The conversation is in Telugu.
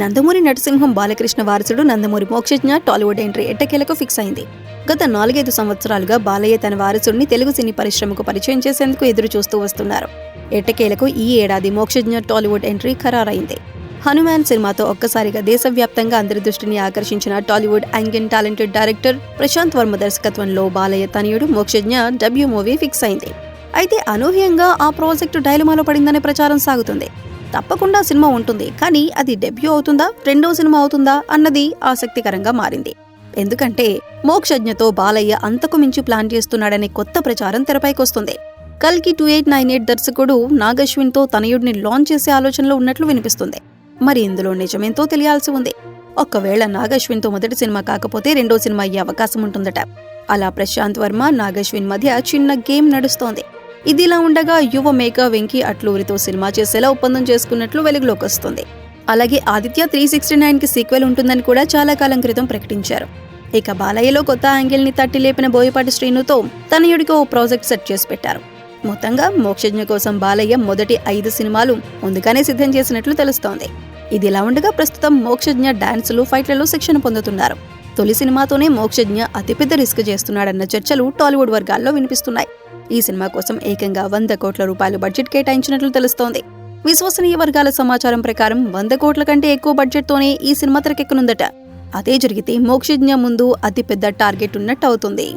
నందమూరి నరసింహం బాలకృష్ణ వారసుడు నందమూరి మోక్షజ్ఞ టాలీవుడ్ ఎంట్రీ ఎట్టకేలకు ఫిక్స్ అయింది. గత నాలుగైదు సంవత్సరాలుగా బాలయ్య తన వారసుడిని తెలుగు సినీ పరిశ్రమకు పరిచయం చేసేందుకు ఎదురు చూస్తూ వస్తున్నారు. ఎట్టకేలకు ఈ ఏడాది మోక్షజ్ఞ టాలీవుడ్ ఎంట్రీ ఖరారైంది. హనుమాన్ సినిమాతో ఒక్కసారిగా దేశవ్యాప్తంగా అందరి దృష్టిని ఆకర్షించిన Tollywood young talented director Prasanth Varma దర్శకత్వంలో బాలయ్య తనయుడు మోక్షజ్ఞ డబ్యూ మూవీ ఫిక్స్ అయింది. అయితే అనూహ్యంగా ఆ ప్రాజెక్టు డైలమాలో పడిందనే ప్రచారం సాగుతుంది. తప్పకుండా సినిమా ఉంటుంది. కానీ అది డెబ్యూ అవుతుందా? రెండో సినిమా అవుతుందా? అన్నది ఆసక్తికరంగా మారింది. ఎందుకంటే మోక్షజ్ఞతో బాలయ్య అంతకు మించి ప్లాన్ చేస్తున్నాడనే కొత్త ప్రచారం తెరపైకొస్తుంది. కల్కి టూ ఎయిట్ నైన్ ఎయిట్ దర్శకుడు నాగశ్విన్తో తనయుడిని లాంచ్ చేసే ఆలోచనలో ఉన్నట్లు వినిపిస్తుంది. మరి ఇందులో నిజమేంతో తెలియాల్సి ఉంది. ఒక్కవేళ నాగశ్విన్తో మొదటి సినిమా కాకపోతే రెండో సినిమా అయ్యే అవకాశం ఉంటుందట. అలా ప్రశాంత్ వర్మ నాగశ్విన్ మధ్య చిన్న గేమ్ నడుస్తోంది. ఇదిలా ఉండగా యువ మేక వెంకీ అట్లూరితో సినిమా చేసేలా ఒప్పందం చేసుకున్నట్లు వెలుగులోకి వస్తుంది. అలాగే ఆదిత్య త్రీ సిక్స్టీ నైన్కి సీక్వెల్ ఉంటుందని కూడా చాలా కాలం క్రితం ప్రకటించారు. ఇక బాలయ్యలో కొత్త యాంగిల్ని తట్టి లేపిన బోయపాటి శ్రీనుతో తనయుడికి ఓ ప్రాజెక్ట్ సెట్ చేసి పెట్టారు. మొత్తంగా మోక్షజ్ఞ కోసం బాలయ్య మొదటి ఐదు సినిమాలు ముందుగానే సిద్ధం చేసినట్లు తెలుస్తోంది. ఇదిలా ఉండగా ప్రస్తుతం మోక్షజ్ఞ డాన్సులు ఫైట్లలో శిక్షణ పొందుతున్నారు. తొలి సినిమాతోనే మోక్షజ్ఞ అతిపెద్ద రిస్క్ చేస్తున్నాడన్న చర్చలు టాలీవుడ్ వర్గాల్లో వినిపిస్తున్నాయి. ఈ సినిమా కోసం ఏకంగా వంద కోట్ల రూపాయలు బడ్జెట్ కేటాయించినట్లు తెలుస్తోంది. విశ్వసనీయ వర్గాల సమాచారం ప్రకారం వంద కోట్ల కంటే ఎక్కువ బడ్జెట్తోనే ఈ సినిమా తెరకెక్కనుందట. అదే జరిగితే మోక్షజ్ఞ ముందు అతిపెద్ద టార్గెట్ ఉన్నట్టు అవుతుంది.